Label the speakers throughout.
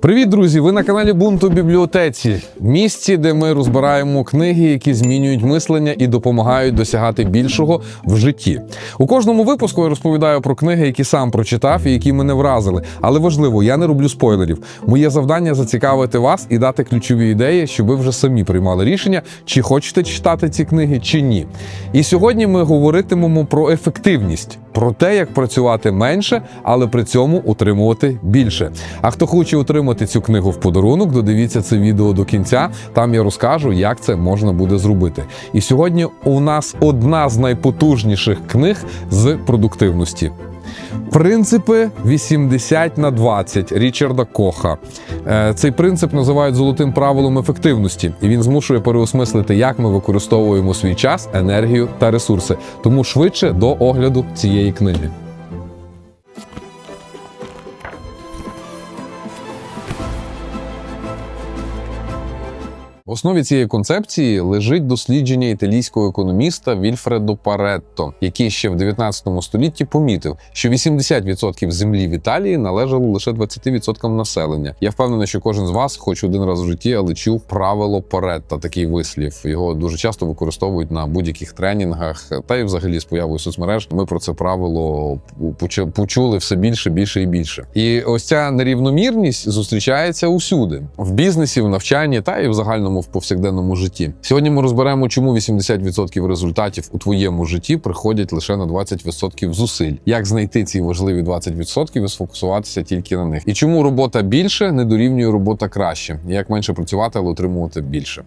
Speaker 1: Привіт, друзі! Ви на каналі Бунту бібліотеці, місці, де ми розбираємо книги, які змінюють мислення і допомагають досягати більшого в житті. У кожному випуску я розповідаю про книги, які сам прочитав і які мене вразили. Але важливо, я не роблю спойлерів. Моє завдання зацікавити вас і дати ключові ідеї, щоб ви вже самі приймали рішення, чи хочете читати ці книги, чи ні. І сьогодні ми говоритимемо про ефективність, про те, як працювати менше, але при цьому утримувати більше. А хто хоче отримати цю книгу в подарунок, додивіться це відео до кінця. Там я розкажу, як це можна буде зробити. І сьогодні у нас одна з найпотужніших книг з продуктивності. Принципи 80 на 20 Річарда Коха. Е, Цей принцип називають золотим правилом ефективності, і він змушує переосмислити, як ми використовуємо свій час, енергію та ресурси. Тому швидше до огляду цієї книги. В основі цієї концепції лежить дослідження італійського економіста Вільфредо Паретто, який ще в 19 столітті помітив, що 80% землі в Італії належало лише 20% населення. Я впевнений, що кожен з вас, хоч один раз в житті, але чув правило Паретто, такий вислів. Його дуже часто використовують на будь-яких тренінгах, та й взагалі з появою соцмереж. Ми про це правило почули все більше, більше і більше. І ось ця нерівномірність зустрічається усюди в бізнесі, в навчанні та і в загальному в повсякденному житті. Сьогодні ми розберемо, чому 80% результатів у твоєму житті приходять лише на 20% зусиль. Як знайти ці важливі 20% і сфокусуватися тільки на них. І чому робота більше не дорівнює робота краще? Як менше працювати, але отримувати більше.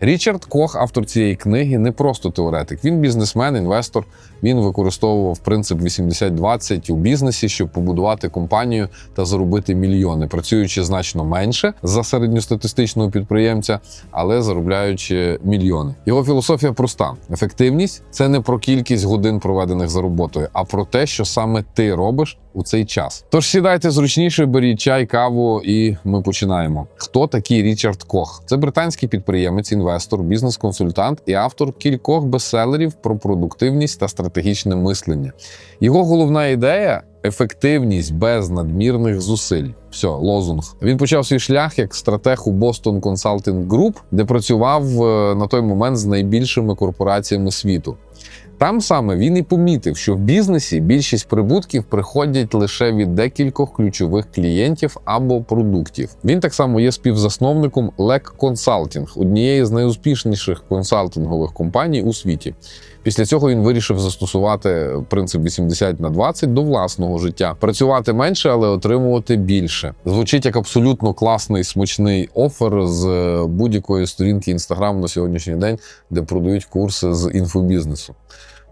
Speaker 1: Річард Кох, автор цієї книги, не просто теоретик. Він бізнесмен, інвестор. Він використовував принцип 80-20 у бізнесі, щоб побудувати компанію та заробити мільйони, працюючи значно менше за середньостатистичного підприємця, але заробляючи мільйони. Його філософія проста: ефективність це не про кількість годин проведених за роботою, а про те, що саме ти робиш у цей час. Тож сідайте зручніше, беріть чай, каву, і ми починаємо. Хто такий Річард Кох? Це британський підприємець, інвестор, бізнес-консультант і автор кількох бестселерів про продуктивність та стратегічне мислення. Його головна ідея. Ефективність без надмірних зусиль. Все, лозунг. Він почав свій шлях як стратег у Boston Consulting Group, де працював е, на той момент з найбільшими корпораціями світу. Там саме він і помітив, що в бізнесі більшість прибутків приходять лише від декількох ключових клієнтів або продуктів. Він так само є співзасновником LEC Consulting, однієї з найуспішніших консалтингових компаній у світі. Після цього він вирішив застосувати принцип 80 на 20 до власного життя, працювати менше, але отримувати більше. Звучить як абсолютно класний смачний офер з е, будь-якої сторінки інстаграм на сьогоднішній день, де продають курси з інфобізнесу.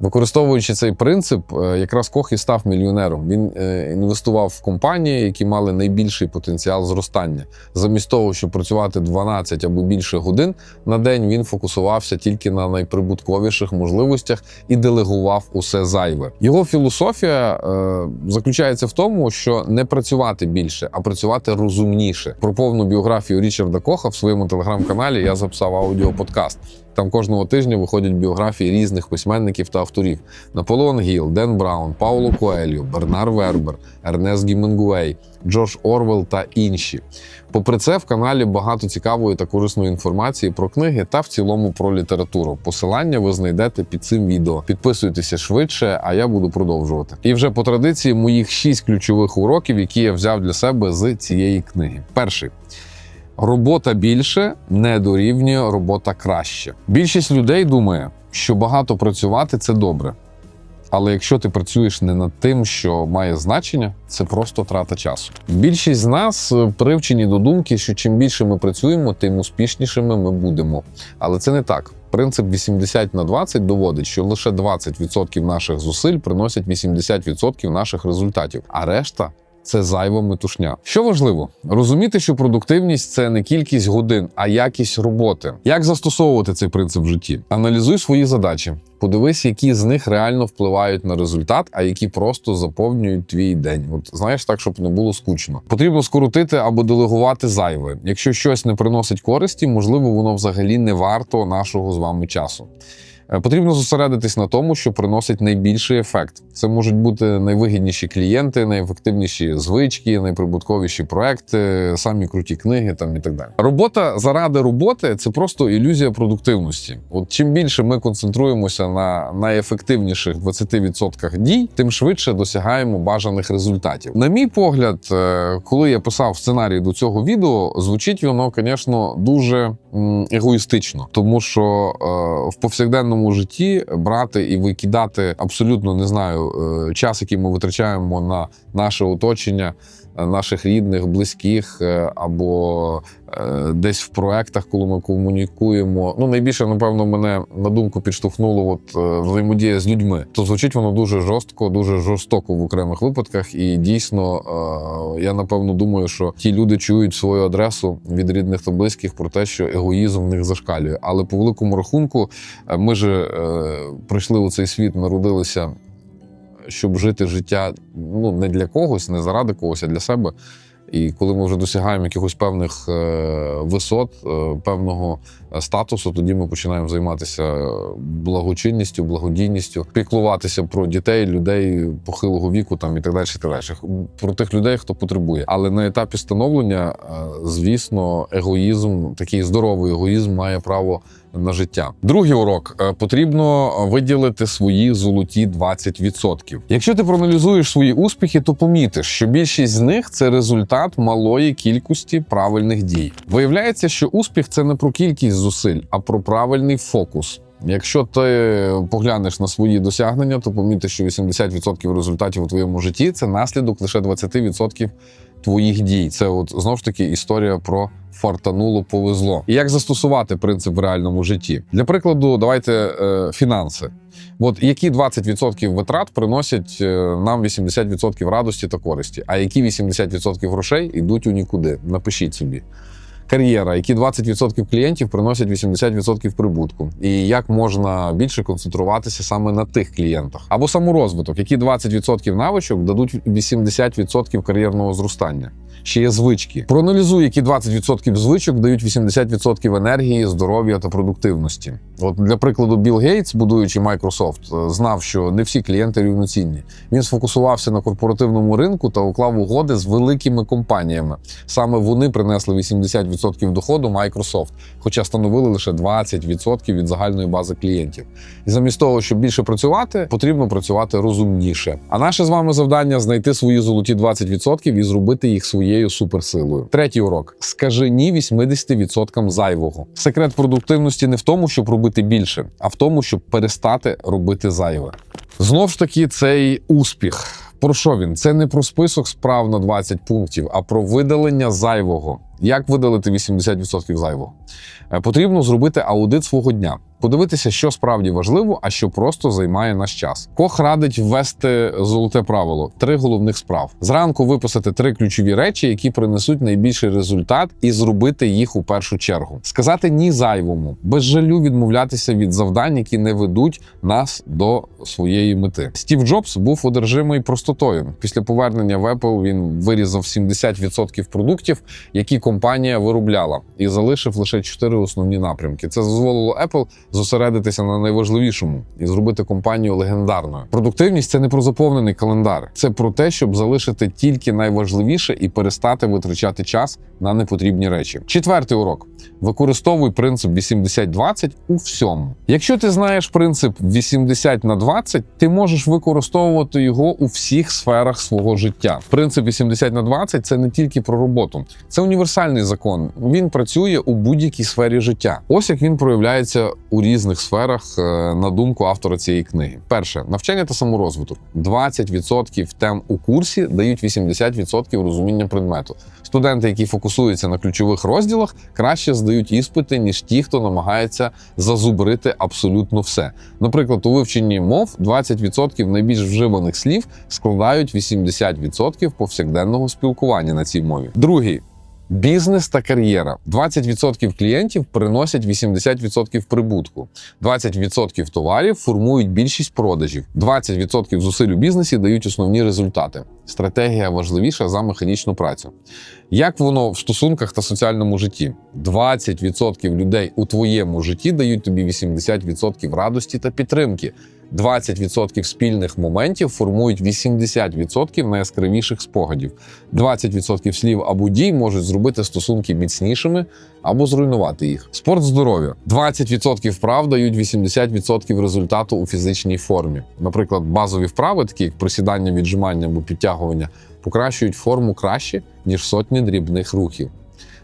Speaker 1: Використовуючи цей принцип, е, якраз Кох і став мільйонером. Він е, інвестував в компанії, які мали найбільший потенціал зростання. Замість того, щоб працювати 12 або більше годин на день, він фокусувався тільки на найприбутковіших можливостях і делегував усе зайве. Його філософія е, заключається в тому, що не працювати більше, а працювати розумніше. Про повну біографію Річарда Коха в своєму телеграм-каналі я записав аудіоподкаст. Там кожного тижня виходять біографії різних письменників та авторів: Наполеон Гіл, Ден Браун, Пауло Коельо, Бернар Вербер, Ернест Гімінгуей, Джордж Орвел та інші. Попри це, в каналі багато цікавої та корисної інформації про книги та в цілому про літературу. Посилання ви знайдете під цим відео. Підписуйтеся швидше, а я буду продовжувати. І вже по традиції моїх шість ключових уроків, які я взяв для себе з цієї книги. Перший. Робота більше не дорівнює робота краще. Більшість людей думає, що багато працювати це добре. Але якщо ти працюєш не над тим, що має значення, це просто трата часу. Більшість з нас е, привчені до думки, що чим більше ми працюємо, тим успішнішими ми будемо. Але це не так. Принцип 80 на 20 доводить, що лише 20% наших зусиль приносять 80% наших результатів, а решта це зайва метушня. Що важливо, розуміти, що продуктивність це не кількість годин, а якість роботи. Як застосовувати цей принцип в житті? Аналізуй свої задачі. Подивись, які з них реально впливають на результат, а які просто заповнюють твій день. От знаєш, так, щоб не було скучно. Потрібно скоротити або делегувати зайве. Якщо щось не приносить користі, можливо, воно взагалі не варто нашого з вами часу. Е, Потрібно зосередитись на тому, що приносить найбільший ефект. Це можуть бути найвигідніші клієнти, найефективніші звички, найприбутковіші проекти, самі круті книги там і так далі. Робота заради роботи це просто ілюзія продуктивності. От чим більше ми концентруємося на найефективніших 20% дій, тим швидше досягаємо бажаних результатів. На мій погляд, е, коли я писав сценарій до цього відео, звучить воно, звісно, дуже егоїстично, тому що е, в повсякденному житті брати і викидати абсолютно не знаю е, час, який ми витрачаємо на наше оточення. Е, Наших рідних, близьких е, або е, десь в проектах, коли ми комунікуємо. Ну найбільше, напевно, мене на думку підштовхнуло от взаємодія з людьми. То звучить воно дуже жорстко, дуже жорстоко в окремих випадках. І дійсно, я напевно думаю, що ті люди чують свою адресу від рідних та близьких про те, що егоїзм в них зашкалює. Але по великому рахунку, ми е, прийшли у цей світ, народилися. Щоб жити життя ну не для когось, не заради когось, а для себе. І коли ми вже досягаємо якихось певних е, висот, е, певного статусу, тоді ми починаємо займатися благочинністю, благодійністю, піклуватися про дітей, людей похилого віку там і так далі. І так далі. Про тих людей, хто потребує. Але на етапі становлення, е, звісно, егоїзм, такий здоровий егоїзм має право на життя. Другий урок Е, потрібно виділити свої золоті 20%. Якщо ти проаналізуєш свої успіхи, то помітиш, що більшість з них це результат малої кількості правильних дій. Виявляється, що успіх це не про кількість зусиль, а про правильний фокус. Якщо ти поглянеш на свої досягнення, то помітиш, що 80% результатів у твоєму житті це наслідок лише 20% твоїх дій. Це от знову ж таки історія про фартануло повезло. І як застосувати принцип в реальному житті? Для прикладу, давайте е, фінанси. От які 20% витрат приносять е, нам 80% радості та користі, а які 80% грошей йдуть у нікуди. Напишіть собі. Кар'єра, які 20% клієнтів приносять 80% прибутку, і як можна більше концентруватися саме на тих клієнтах, або саморозвиток, які 20% навичок дадуть 80% кар'єрного зростання. Ще є звички. Проаналізуй, які 20% звичок дають 80% енергії, здоров'я та продуктивності. От для прикладу, Білл Гейтс, будуючи Microsoft, е, знав, що не всі клієнти рівноцінні. Він сфокусувався на корпоративному ринку та уклав угоди з великими компаніями. Саме вони принесли 80% доходу Microsoft, хоча становили лише 20% від загальної бази клієнтів. І замість того, щоб більше працювати, потрібно працювати розумніше. А наше з вами завдання знайти свої золоті 20% і зробити їх своєю суперсилою. Третій урок: скажи ні 80% зайвого. Секрет продуктивності не в тому, щоб робити більше, а в тому, щоб перестати робити зайве. Знов ж таки, цей успіх. Про що він? Це не про список справ на 20 пунктів, а про видалення зайвого. Як видалити 80% зайвого? Е, Потрібно зробити аудит свого дня, подивитися, що справді важливо, а що просто займає наш час. Кох радить ввести золоте правило: три головних справ. Зранку виписати три ключові речі, які принесуть найбільший результат, і зробити їх у першу чергу. Сказати ні зайвому, без жалю відмовлятися від завдань, які не ведуть нас до своєї мети. Стів Джобс був одержимий простотою. Після повернення в Apple він вирізав 70% продуктів, які компанія виробляла, і залишив лише чотири основні напрямки. Це дозволило Apple зосередитися на найважливішому і зробити компанію легендарною. Продуктивність це не про заповнений календар, це про те, щоб залишити тільки найважливіше і перестати витрачати час на непотрібні речі. Четвертий урок: використовуй принцип 80-20 у всьому. Якщо ти знаєш принцип 80 на 20, ти можеш використовувати його у всіх сферах свого життя. Принцип 80 на 20 – це не тільки про роботу, це універсальний закон. Він працює у будь-якій сфері життя. Ось як він проявляється у різних сферах, е, на думку автора цієї книги. Перше навчання та саморозвиток. 20% тем у курсі дають 80% розуміння предмету. Студенти, які фокусуються на ключових розділах, краще здають іспити, ніж ті, хто намагається зазубрити абсолютно все. Наприклад, у вивченні мов 20% найбільш вживаних слів складають 80% повсякденного спілкування на цій мові. Другий Бізнес та кар'єра. 20% клієнтів приносять 80% прибутку. 20% товарів формують більшість продажів. 20% зусиль у бізнесі дають основні результати. Стратегія важливіша за механічну працю. Як воно в стосунках та соціальному житті? 20% людей у твоєму житті дають тобі 80% радості та підтримки. 20% спільних моментів формують 80% найяскравіших спогадів. 20% слів або дій можуть зробити стосунки міцнішими або зруйнувати їх. Спорт здоров'я. 20% вправ дають 80% результату у фізичній формі. Наприклад, базові вправи, такі як присідання, віджимання або підтягування, покращують форму краще, ніж сотні дрібних рухів.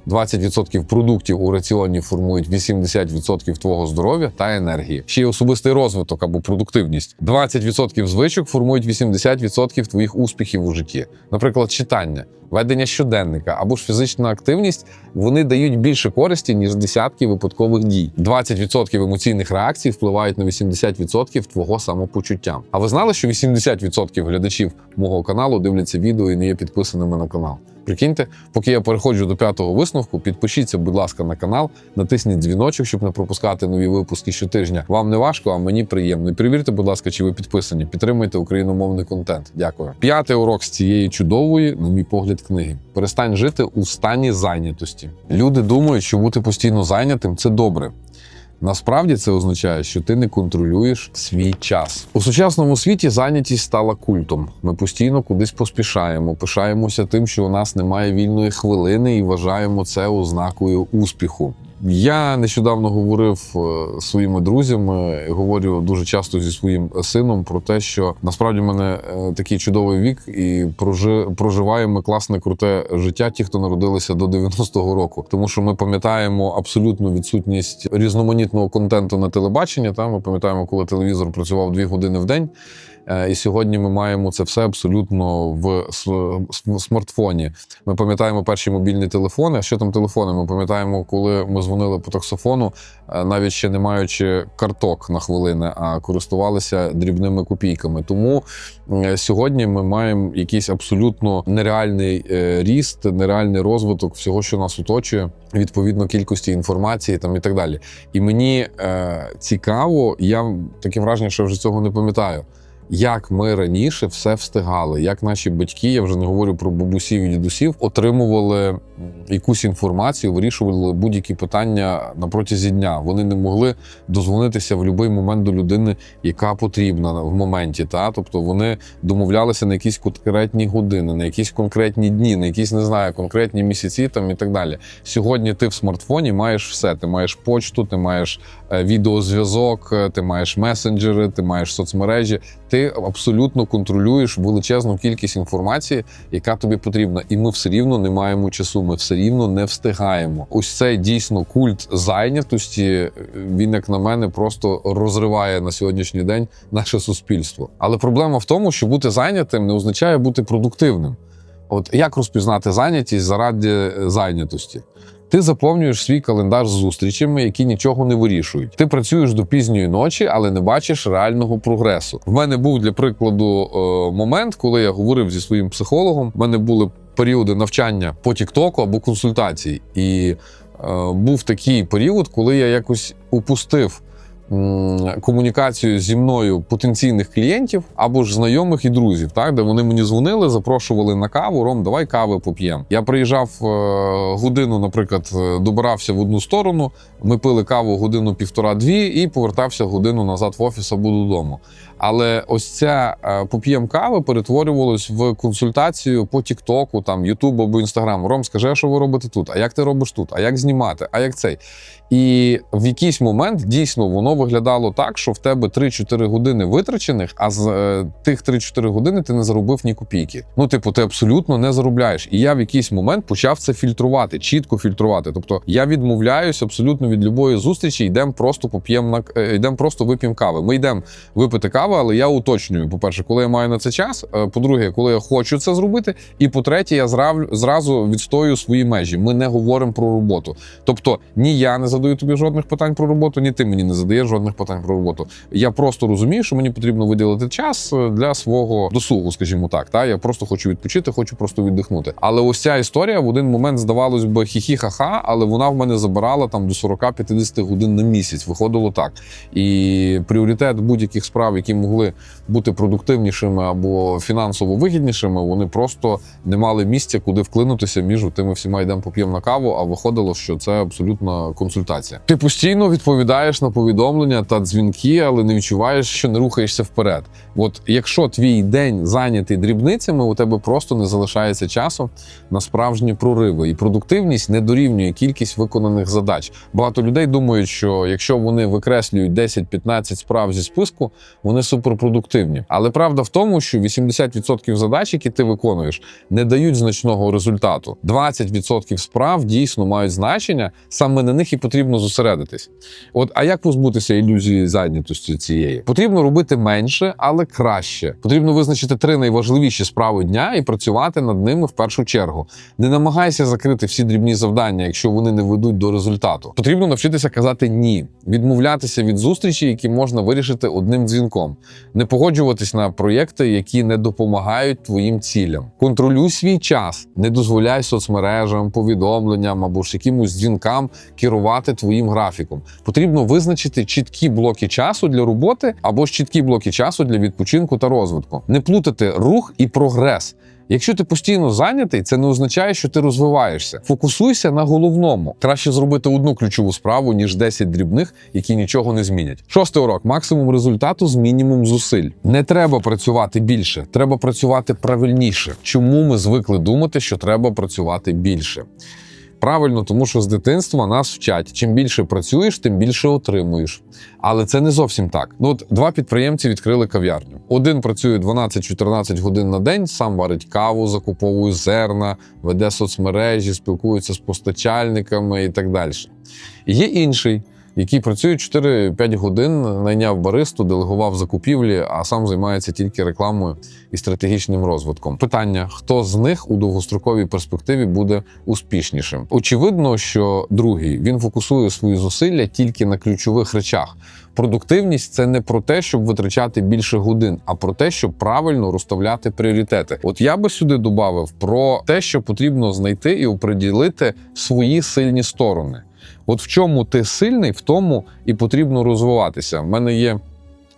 Speaker 1: 20% продуктів у раціоні формують 80% твого здоров'я та енергії. Ще й особистий розвиток або продуктивність. 20% звичок формують 80% твоїх успіхів у житті. Наприклад, читання, ведення щоденника або ж фізична активність вони дають більше користі, ніж десятки випадкових дій. 20% емоційних реакцій впливають на 80% твого самопочуття. А ви знали, що 80% глядачів мого каналу дивляться відео і не є підписаними на канал? Прикиньте, поки я переходжу до п'ятого висновку, підпишіться, будь ласка, на канал, натисніть дзвіночок, щоб не пропускати нові випуски щотижня. Вам не важко, а мені приємно. І перевірте, будь ласка, чи ви підписані. Підтримуйте україномовний контент. Дякую. П'ятий урок з цієї чудової, на мій погляд, книги. Перестань жити у стані зайнятості. Люди думають, що бути постійно зайнятим це добре. Насправді це означає, що ти не контролюєш свій час. У сучасному світі зайнятість стала культом. Ми постійно кудись поспішаємо, пишаємося тим, що у нас немає вільної хвилини, і вважаємо це ознакою успіху. Я нещодавно говорив е, зі своїми друзями, говорю дуже часто зі своїм сином про те, що насправді в мене е, такий чудовий вік, і прожи, проживаємо класне круте життя. Ті, хто народилися до 90-го року, тому що ми пам'ятаємо абсолютну відсутність різноманітного контенту на телебаченні. Та ми пам'ятаємо, коли телевізор працював дві години в день. Е, І сьогодні ми маємо це все абсолютно в смартфоні. Ми пам'ятаємо перші мобільні телефони. А що там телефони? Ми пам'ятаємо, коли ми дзвонили по таксофону, е, навіть ще не маючи карток на хвилини, а користувалися дрібними копійками. Тому е, сьогодні ми маємо якийсь абсолютно нереальний ріст, нереальний розвиток всього, що нас оточує, відповідно кількості інформації там і так далі. І мені е, цікаво, я таке враження, що вже цього не пам'ятаю. Як ми раніше все встигали, як наші батьки, я вже не говорю про бабусів і дідусів, отримували якусь інформацію, вирішували будь-які питання на протязі дня. Вони не могли дозвонитися в будь-який момент до людини, яка потрібна в моменті. Та тобто вони домовлялися на якісь конкретні години, на якісь конкретні дні, на якісь не знаю, конкретні місяці там і так далі. Сьогодні ти в смартфоні маєш все. Ти маєш почту, ти маєш е, відеозв'язок, е, ти маєш месенджери, ти маєш соцмережі. Ти абсолютно контролюєш величезну кількість інформації, яка тобі потрібна, і ми все рівно не маємо часу. Ми все рівно не встигаємо. Ось цей дійсно культ зайнятості. е, Він, як на мене, просто розриває на сьогоднішній день наше суспільство. Але проблема в тому, що бути зайнятим не означає бути продуктивним. От як розпізнати зайнятість заради е, зайнятості? Ти заповнюєш свій календар з зустрічами, які нічого не вирішують. Ти працюєш до пізньої ночі, але не бачиш реального прогресу. В мене був для прикладу е, момент, коли я говорив зі своїм психологом. В мене були періоди навчання по Тіктоку або консультацій, і е, був такий період, коли я якось упустив. Комунікацію зі мною потенційних клієнтів або ж знайомих і друзів, так де вони мені дзвонили, запрошували на каву. Ром, давай кави поп'ємо. Я приїжджав е, годину, наприклад, е, добирався в одну сторону. Ми пили каву годину півтора-дві і повертався годину назад в офіс або додому. Але ось ця е, поп'єм кави перетворювалось в консультацію по Тіктоку, там Ютуб або Інстаграм. Ром, скажи, що ви робите тут? А як ти робиш тут? А як знімати? А як цей? І в якийсь момент дійсно воно виглядало так, що в тебе 3-4 години витрачених, а з е, тих 3-4 години ти не заробив ні копійки. Ну, типу, ти абсолютно не заробляєш. І я в якийсь момент почав це фільтрувати, чітко фільтрувати. Тобто я відмовляюсь абсолютно від любої зустрічі, йдемо просто поп'ємо на е, йдемо просто вип'ємо кави. Ми йдемо випити каву, але я уточнюю: по-перше, коли я маю на це час. е, По-друге, коли я хочу це зробити. І по-третє, я зрав- зразу відстоюю свої межі. Ми не говоримо про роботу. Тобто ні я не задаю тобі жодних питань про роботу, ні ти мені не задаєш жодних питань про роботу. Я просто розумію, що мені потрібно виділити час е, для свого досугу, скажімо так. Та я просто хочу відпочити, хочу просто віддихнути. Але ось ця історія в один момент здавалось би хі-хі-ха-ха, але вона в мене забирала там до 40-50 годин на місяць. Виходило так. І пріоритет будь-яких справ, які могли бути продуктивнішими або фінансово вигіднішими, вони просто не мали місця, куди вклинутися між тими всіма йдемо поп'ємо на каву. А виходило, що це абсолютна консультація. Ти постійно відповідаєш на повідомлення та дзвінки, але не відчуваєш, що не рухаєшся вперед. От якщо твій день зайнятий дрібницями, у тебе просто не залишається часу на справжні прориви, і продуктивність не дорівнює кількість виконаних задач. Багато людей думають, що якщо вони викреслюють 10-15 справ зі списку, вони суперпродуктивні. Але правда в тому, що 80% задач, які ти виконуєш, не дають значного результату. 20% справ дійсно мають значення, саме на них і потрібно зосередитись. От а як позбутися ілюзії зайнятості цієї? Потрібно робити менше, але краще. Потрібно визначити три найважливіші справи дня і працювати над ними в першу чергу. Не намагайся закрити всі дрібні завдання, якщо вони не ведуть до результату. Потрібно навчитися казати ні, відмовлятися від зустрічі, які можна вирішити одним дзвінком, не погоджуватись на проєкти, які не допомагають твоїм цілям. Контролюй свій час, не дозволяй соцмережам, повідомленням або ж якимось дзвінкам керувати твоїм графіком. Потрібно визначити чіткі блоки часу для роботи або ж чіткі блоки часу для відпочинку та розвитку. Не плутати рух і прогрес. Якщо ти постійно зайнятий, це не означає, що ти розвиваєшся. Фокусуйся на головному. Краще зробити одну ключову справу, ніж 10 дрібних, які нічого не змінять. Шостий урок: максимум результату з мінімум зусиль. Не треба працювати більше, треба працювати правильніше. Чому ми звикли думати, що треба працювати більше? Правильно, тому що з дитинства нас вчать: чим більше працюєш, тим більше отримуєш. Але це не зовсім так. Ну от два підприємці відкрили кав'ярню. Один працює 12-14 годин на день, сам варить каву, закуповує зерна, веде соцмережі, спілкується з постачальниками і так далі. Є інший, який працює 4-5 годин, найняв баристу, делегував закупівлі, а сам займається тільки рекламою і стратегічним розвитком. Питання: хто з них у довгостроковій перспективі буде успішнішим? Очевидно, що другий він фокусує свої зусилля тільки на ключових речах. Продуктивність це не про те, щоб витрачати більше годин, а про те, щоб правильно розставляти пріоритети. От я би сюди додав про те, що потрібно знайти і оприділити свої сильні сторони. От в чому ти сильний, в тому і потрібно розвиватися. У мене є.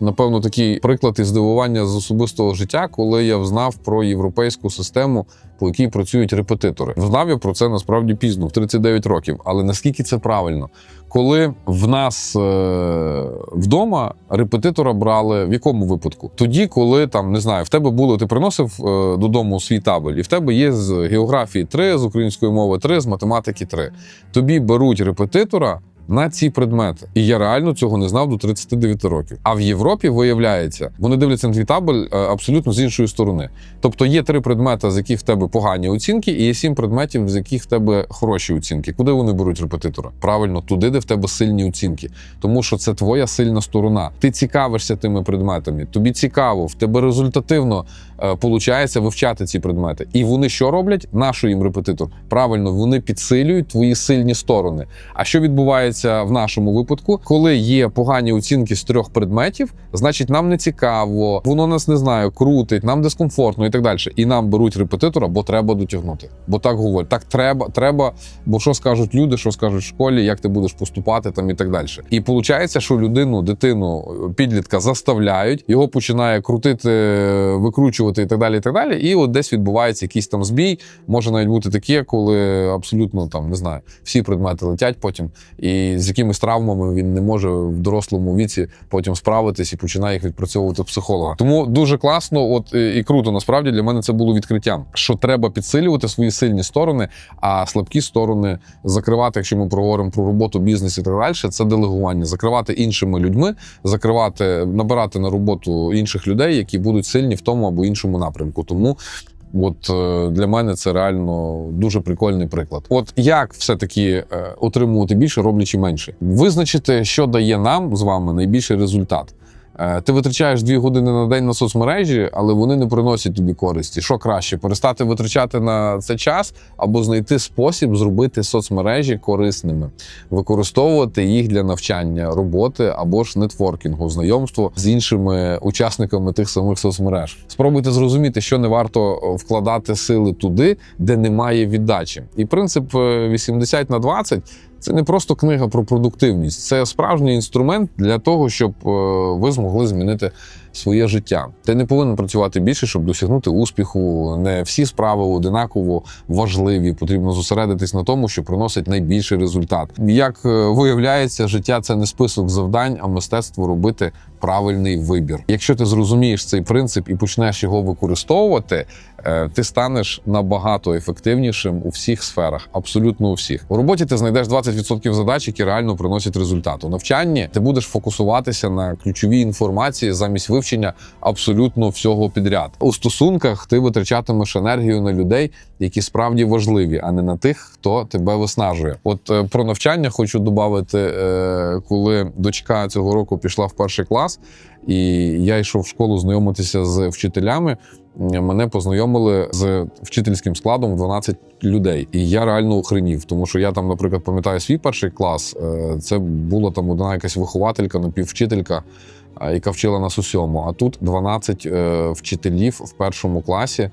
Speaker 1: Напевно, такий приклад і здивування з особистого життя, коли я взнав про європейську систему, по якій працюють репетитори. Взнав я про це насправді пізно, в 39 років. Але наскільки це правильно? Коли в нас е- вдома репетитора брали в якому випадку? Тоді, коли там не знаю, в тебе було, ти приносив е- додому свій табель, і в тебе є з географії 3, з української мови 3, з математики 3. Тобі беруть репетитора. На ці предмети, і я реально цього не знав до 39 років. А в Європі виявляється, вони дивляться на твій табель е, абсолютно з іншої сторони. Тобто є три предмети, з яких в тебе погані оцінки, і є сім предметів, з яких в тебе хороші оцінки. Куди вони беруть репетитора? Правильно, туди, де в тебе сильні оцінки, тому що це твоя сильна сторона. Ти цікавишся тими предметами. Тобі цікаво, в тебе результативно е, вивчати ці предмети. І вони що роблять? Нашу їм репетитор. Правильно, вони підсилюють твої сильні сторони. А що відбувається в нашому випадку, коли є погані оцінки з трьох предметів, значить нам не цікаво, воно нас не знаю, крутить, нам дискомфортно і так далі. І нам беруть репетитора, бо треба дотягнути. Бо так говорять, так треба, треба. Бо що скажуть люди, що скажуть в школі, як ти будеш поступати там і так далі. І виходить, що людину, дитину, підлітка заставляють, його починає крутити, викручувати і так далі. І так далі. І от десь відбувається якийсь там збій. Може навіть бути таке, коли абсолютно там не знаю, всі предмети летять потім, і з якимись травмами він не може в дорослому віці потім справитись і починає їх відпрацьовувати психолога. Тому дуже класно, от і і круто. Насправді для мене це було відкриттям, що треба підсилювати свої сильні сторони, а слабкі сторони закривати, якщо ми проговоримо про роботу, бізнес і так далі, це делегування, закривати іншими людьми, закривати, набирати на роботу інших людей, які будуть сильні в тому або іншому напрямку. Тому. От е, для мене це реально дуже прикольний приклад. От як все-таки е, отримувати більше, роблячи менше, визначити, що дає нам з вами найбільший результат. Е, Ти витрачаєш дві години на день на соцмережі, але вони не приносять тобі користі. Що краще, перестати витрачати на це час або знайти спосіб зробити соцмережі корисними, використовувати їх для навчання, роботи або ж нетворкінгу, знайомства з іншими учасниками тих самих соцмереж. Спробуйте зрозуміти, що не варто вкладати сили туди, де немає віддачі. І принцип е, 80 на 20 це не просто книга про продуктивність, це справжній інструмент для того, щоб е, ви змогли змінити своє життя. Ти не повинен працювати більше, щоб досягнути успіху. Не всі справи одинаково важливі. Потрібно зосередитись на тому, що приносить найбільший результат. Як е, виявляється, життя це не список завдань, а мистецтво робити правильний вибір. Якщо ти зрозумієш цей принцип і почнеш його використовувати, е, ти станеш набагато ефективнішим у всіх сферах, абсолютно у всіх. У роботі ти знайдеш 20% задач, які реально приносять результат. У навчанні ти будеш фокусуватися на ключовій інформації замість вивчення абсолютно всього підряд. У стосунках ти витрачатимеш енергію на людей, які справді важливі, а не на тих, хто тебе виснажує. От е, про навчання хочу додати, е, коли дочка цього року пішла в перший клас, і я йшов в школу знайомитися з вчителями. Мене познайомили з вчительським складом 12 людей, і я реально охренів, тому що я там, наприклад, пам'ятаю свій перший клас. е, Це була там одна якась вихователька, напіввчителька, яка вчила нас усьому. А тут 12 е, вчителів в першому класі.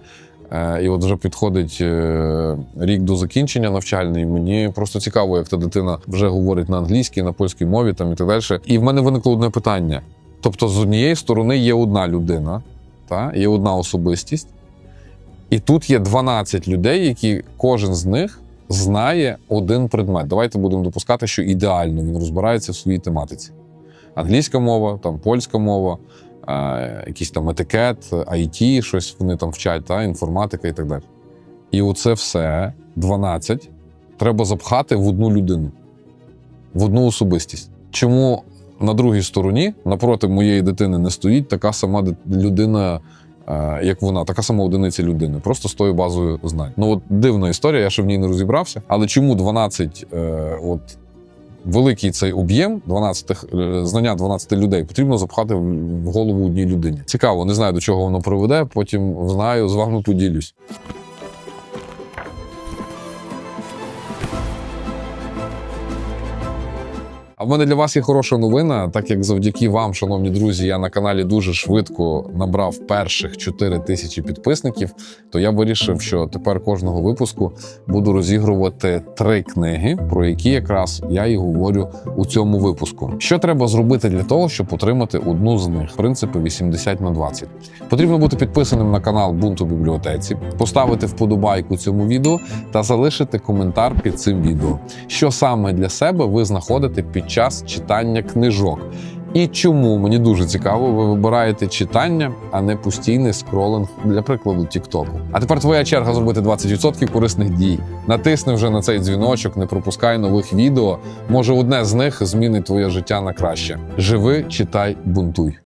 Speaker 1: Е, І от вже підходить е, рік до закінчення навчальний. Мені просто цікаво, як та дитина вже говорить на англійській, на польській мові там і так далі. І в мене виникло одне питання: тобто, з однієї сторони є одна людина, та є одна особистість, і тут є 12 людей, які кожен з них знає один предмет. Давайте будемо допускати, що ідеально він розбирається в своїй тематиці. Англійська мова, там польська мова, е, якийсь там етикет, IT, щось вони там вчать, та, інформатика і так далі. І оце все 12 треба запхати в одну людину, в одну особистість. Чому на другій стороні, напроти моєї дитини, не стоїть така сама людина, е, як вона, така сама одиниця людини, просто з тою базою знань. Ну от дивна історія, я ще в ній не розібрався. Але чому 12 е, от великий цей об'єм 12 е, знання 12 людей потрібно запхати в голову одній людині. Цікаво, не знаю до чого воно приведе. Потім знаю, з вами поділюсь. А в мене для вас є хороша новина, так як завдяки вам, шановні друзі, я на каналі дуже швидко набрав перших 4 тисячі підписників. То я вирішив, що тепер кожного випуску буду розігрувати три книги, про які якраз я і говорю у цьому випуску. Що треба зробити для того, щоб отримати одну з них? Принципи 80 на 20. Потрібно бути підписаним на канал Бунт у бібліотеці, поставити вподобайку цьому відео та залишити коментар під цим відео. Що саме для себе ви знаходите під час читання книжок? І чому мені дуже цікаво, ви вибираєте читання, а не постійний скролинг для прикладу Тіктоку. А тепер твоя черга зробити 20% корисних дій. Натисни вже на цей дзвіночок, не пропускай нових відео. Може, одне з них змінить твоє життя на краще. Живи, читай, бунтуй.